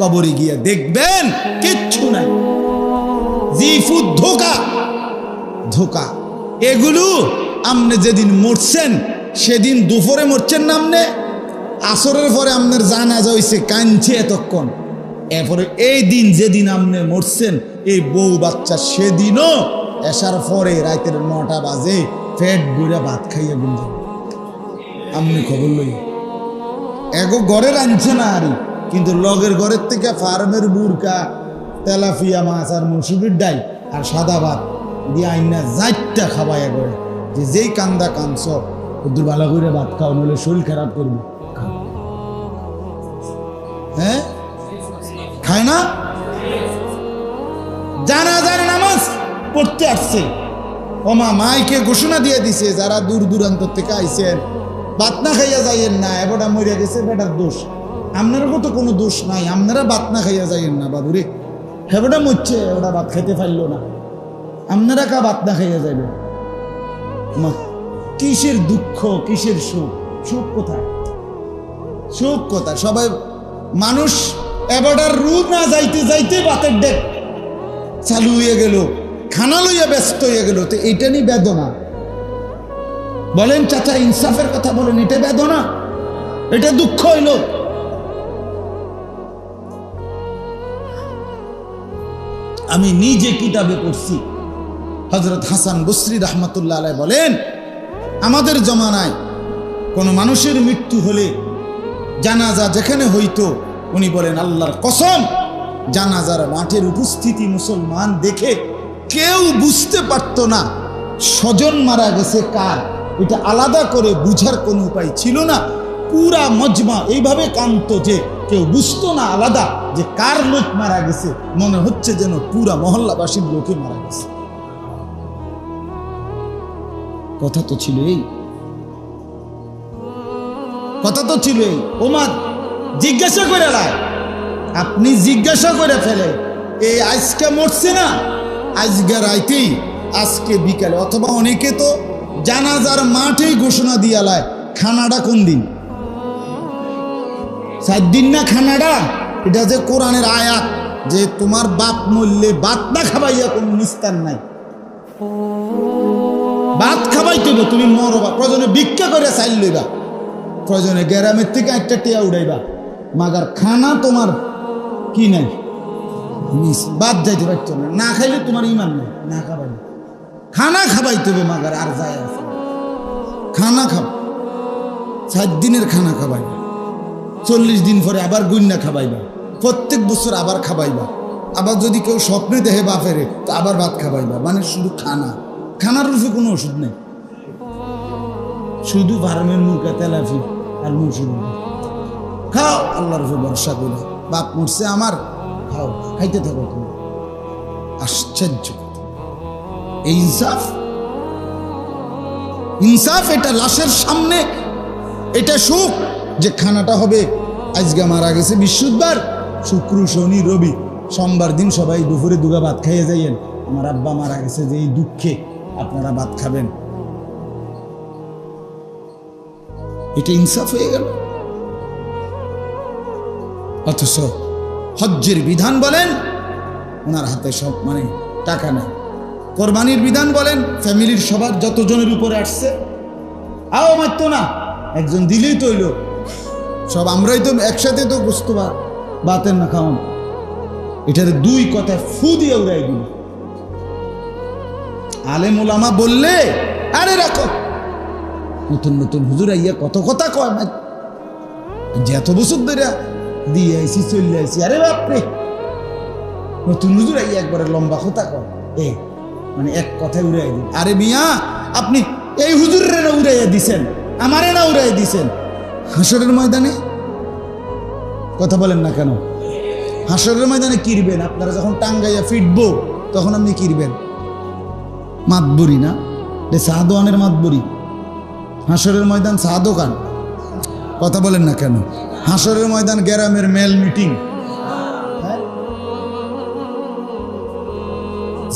কবরে গিয়ে দেখবেন কিচ্ছু নাই। জিফুদ ধোকা। ধোকা। এগুলো আপনি যেদিন মরছেন, সেদিন দুপুরে মরছেন না আপনি আসরের পরে আপনার জানাজা হয়েছে কাঁদছে এতক্ষণ। এরপরে এই দিন যেদিন আপনি মরছেন, এই বউ বাচ্চা সেদিনও এসার পরে রাতের নটা বাজে পেট বুড়া ভাত খাইয়ে গুঞ্জ আপনি খবর লই এগো ঘরে রাঁধছে না আরই কিন্তু লগের ঘরের থেকে ফার্মের বুরকা, তেলাফিয়া মাছ আর মুসুরির ডাল আর সাদা ভাত দিয়ে আইনা যাইটা খাওয়াই করে। যে যেই কান্দা কাঁদছ ওদের ভালো করে ভাত খাও, নইলে শরীর খারাপ করবে। হ্যাঁ? খায় না? জানা নামাজ পড়তে আসছে। ওমা মাইকে ঘোষণা দিয়ে দিছে, যারা দূর দূরান্ত থেকে আইছেন বাত না খাইয়া যাইয়েন না এবারটা মরিয়া গেছে বেটার দোষ। আপনারও তো কোনো দোষ নাই, আপনারা বাত না খাইয়া যাইয়েন না বাবুরে। হেবটা মরছে ওটা ভাত খাইতে পারল না। আপনারা কা বাত না খাইয়া যাইবে? কিসের দুঃখ, কিসের সুখ সুখ কোথায়? সুখ কোথায়? সবাই, মানুষ এবারটার রূপ না যাইতে যাইতে বাতের ডেক চালু হয়ে গেল, খানা লইয়া ব্যস্ত হয়ে গেল, তো এটা নিয়ে বেদনা। বলেন চাচা, ইনসাফের কথা বলেন, এটা বেদনা? এটা দুঃখ হইল। আমি নিজে কিতাবে পড়ছি। হজরত হাসান বসরি রহমতুল্লাহ আলাই বলেন, আমাদের জমানায় কোনো মানুষের মৃত্যু হলে জানাজা যেখানে হইতো, উনি বলেন, আল্লাহর কসম, জানাজার মাঠের উপস্থিতি মুসলমান দেখে কেউ বুঝতে পারতো না স্বজন মারা গেছে কার। এটা আলাদা করে বুঝার কোনো উপায় ছিল না। পুরা মজমা এইভাবে কান্ত যে কেউ বুঝতো না আলাদা যে কার লোক মারা গেছে। মনে হচ্ছে যেন পুরা মহল্লাবাসীর লোকে মারা গেছে। কথা তো ছিল এই কথা তো ছিল এই ওমা, জিজ্ঞাসা করে লায়। আপনি জিজ্ঞাসা করে ফেলে। এই আজকে মরছে না? আজকে রাইতেই, আজকে বিকালে। অথবা অনেকে তো জানাজার মাঠেই ঘোষণা দিয়া লায়, খানাটা কোন দিন? দিন না খানাটা এটা যে কোরআনের আয়াত যে তোমার বাপ মরলে বাত না খাবাইয়া কোনো নিস্তার নাই। ভাত খাবাইতে তুমি মরবা, প্রয়োজনে ভিক্ষা করে চাইল লইবা, প্রয়োজনে গ্রামের থেকে একটা টিয়া উড়াইবা, মাগার খানা তোমার কি নাই? মিস বাদ যাইতে পারছ না না খাইলে তোমার ইমান নেই, না খাবাই। খানা খাবাইতে হবে মাগার আর যায় খানা খাব সাত দিনের খানা খাবাইবা চল্লিশ দিন পরে আবার গুন্না খাবাইবা। প্রত্যেক বছর আবার খাবাইবা। আবার যদি কেউ স্বপ্নে দেখে বাপেরে, তো আবার ভাত খাবাইবা। মানে শুধু খানা। খানার রূপে কোনো ওষুধ নেই। শুধু ফার্মের মুখে তেলাফি আর মুসুর খাও, আল্লাহর রূপে ভরসা করে। বাপ মরছে আমার, খাও, খাইতে থাকো তুমি। আশ্চর্য এই ইনসাফ? ইনসাফ এটা লাশের সামনে, এটা সুখ। যে খানাটা হবে, আজকে মারা গেছে বৃহস্পতিবার। শুক্র, শনি, রবি, সোমবার দিন সবাই দুপুরে দুগা ভাত খাইয়ে যাইয়েন। আমার আব্বা মারা গেছে যে এই দুঃখে আপনারা ভাত খাবেন। এটা ইনসাফ হয়ে গেল। অথচ হজ্জের বিধান বলেন, ওনার হাতে সব মানে টাকা নেই। কোরবানির বিধান বলেন, ফ্যামিলির সবার যতজনের উপরে আসছে, আও মারতো না। একজন দিলেই তো হইল। সব আমরাই তো একসাথে তো বুঝতে পার বাতেন না খাওয়ান এটার দুই কথা ফু দিয়ে উড়াই দিল। আলেম ওলামা বললে, আরে রাখো। নতুন নতুন হুজুর আইয়া কত কথা কয় না যে এত বছর ধরে দিয়ে আইসি চলে আইসি আরে বাপরে। নতুন হুজুর আইয়া একবারে লম্বা কথা কয়। এ মানে এক কথায় উড়াই দিন আরে মিয়া, আপনি এই হুজুরের উড়াইয়া দিছেন, আমারে না উড়াই দিছেন। হাসরের ময়দানে কথা বলেন না কেন? হাসরের ময়দানে কিরবেন? আপনারা যখন টাঙ্গাইয়া ফিটবো তখন আপনি কিরবেন? মাতবুরি না? সাদোয়ানের মাতবুরি। হাসরের ময়দান চা দোকান কথা বলেন না কেন? হাসরের ময়দান গ্রামের মেল মিটিং।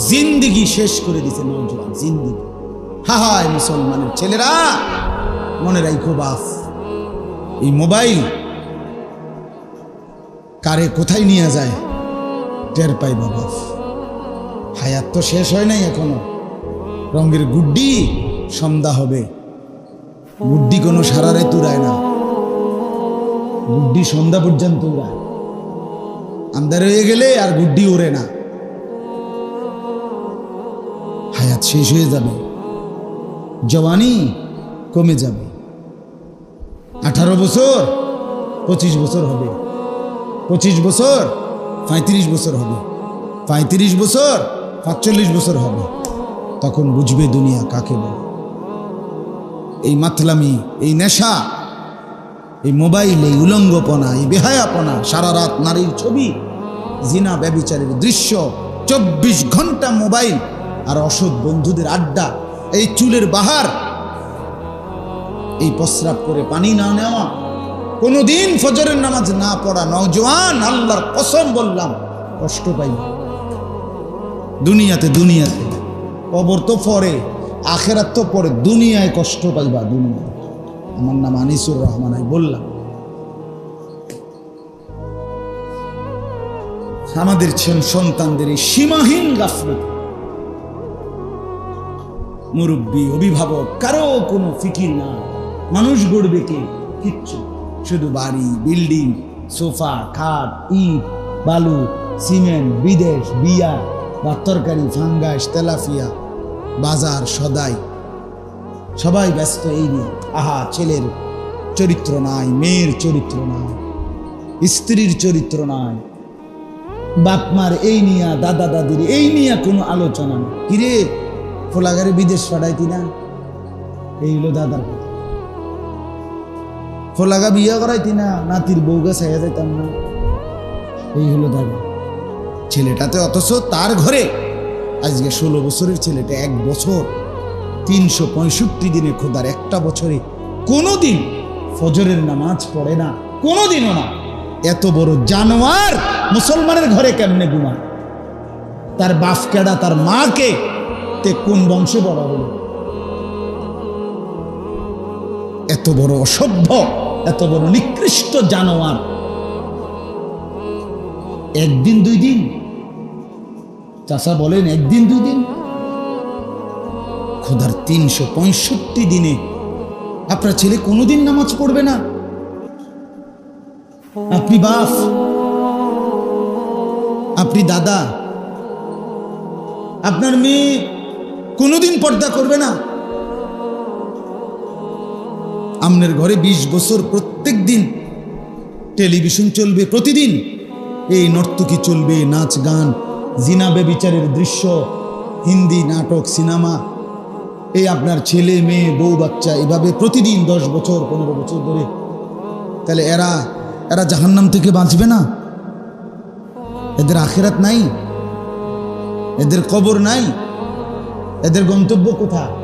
জিন্দিগি শেষ করে দিছে নৌজওয়ান জিন্দিগি। হা হায় মুসলমানের ছেলেরা, মনে রাখো বাপ এই মোবাইল কারে কোথায় নিয়ে যায়? টের পাই বাবা। হায়াত তো শেষ হয় নাই এখনও। রঙের গুড্ডি সন্ধ্যা হবে। গুড্ডি কোনো সারারে তুরায় না। গুড্ডি সন্ধ্যা পর্যন্ত উড়ায়। আন্দার হয়ে গেলে আর গুড্ডি ওড়ে না। হায়াত শেষ হয়ে যাবে। জওয়ানি কমে যাবে। আঠারো বছর, পঁচিশ বছর হবে। পঁচিশ বছর, পঁয়ত্রিশ বছর হবে। পঁয়ত্রিশ বছর, পাঁচচল্লিশ বছর হবে। তখন বুঝবে দুনিয়া কাকে বলে। এই মাতলামি, এই নেশা, এই মোবাইল, এই উলঙ্গপনা, এই বেহায়াপনা, সারা রাত নারীর ছবি, জিনা ব্যবিচারের দৃশ্য, চব্বিশ ঘণ্টা মোবাইল আর অসৎ বন্ধুদের আড্ডা, এই চুলের বাহার, এই প্রস্রাব করে পানি না নেওয়া কোনোদিন ফজরের নামাজ না পড়া নজওয়ান আল্লাহর কসম বললাম, কষ্ট পাইব দুনিয়াতে দুনিয়াতে, কবর তো পরে আখেরাত তো পরে দুনিয়ায় কষ্ট পাইবা দুনিয়া আমার নাম আনিসুর রহমান বললাম, আমাদের সন্তানদের এই সীমাহীন গাফলত। মুরব্বী, অভিভাবক, কারও কোনো ফিকির না। মানুষ গড়বে কে? কিচ্ছু শুধু বাড়ি, বিল্ডিং, সোফা, খাট, ইট, বালু, সিমেন্ট, বিদেশ, বিয়া বা তরকারি, ফাঙ্গাস তেলাফিয়া বাজার, সদাই। সবাই ব্যস্ত এই নিয়ে। আহা, ছেলের চরিত্র নাই, মেয়ের চরিত্র নাই, স্ত্রীর চরিত্র নাই। বাপমার এই নিয়া, দাদা, দাদির এই নিয়ে কোনো আলোচনা নেই। কিরে ফোলাগারে বিদেশ পাঠাইতি না? এই হলো দাদার কথা। ফোলাগা বিয়ে করাইতি না? নাতির বউকে সাইয়া যাইতাম না। এই হলো দাদা ছেলেটাতে অথচ তার ঘরে আজকে ষোলো বছরের ছেলেটা এক বছর তিনশো পঁয়ষট্টি দিনে খোদার একটা বছরে কোনো দিন ফজরের নামাজ পড়ে না কোনো দিনও না। এত বড় জানোয়ার মুসলমানের ঘরে কেমনে ঘুমায়? তার বাপ কেডা, তার মাকে তে কোন বংশে বড় হলো? এত বড় অসভ্য, এত বড় নিকৃষ্ট জানোয়ার। একদিন দুই দিন। চাষা বলেন, একদিন দুই দিন। খোদার তিনশো পঁয়ষট্টি দিনে আপনার ছেলে কোনোদিন নামাজ পড়বে না। আপনি বাপ, আপনি দাদা, আপনার মেয়ে কোনোদিন পর্দা করবে না। আমনের ঘরে ২০ বছর প্রত্যেক দিন টেলিভিশন চলবে প্রতিদিন। এই নর্তকী চলবে নাচ, গান, জিনা বেবিচারের দৃশ্য, হিন্দি নাটক, সিনেমা। এই আপনার ছেলে, মেয়ে, বউ, বাচ্চা, এভাবে প্রতিদিন দশ বছর, পনেরো বছর ধরে। তাহলে এরা এরা জাহান্নাম থেকে বাঁচবে না? এদের আখেরাত নাই? এদের কবর নাই? এদের গন্তব্য কোথায়?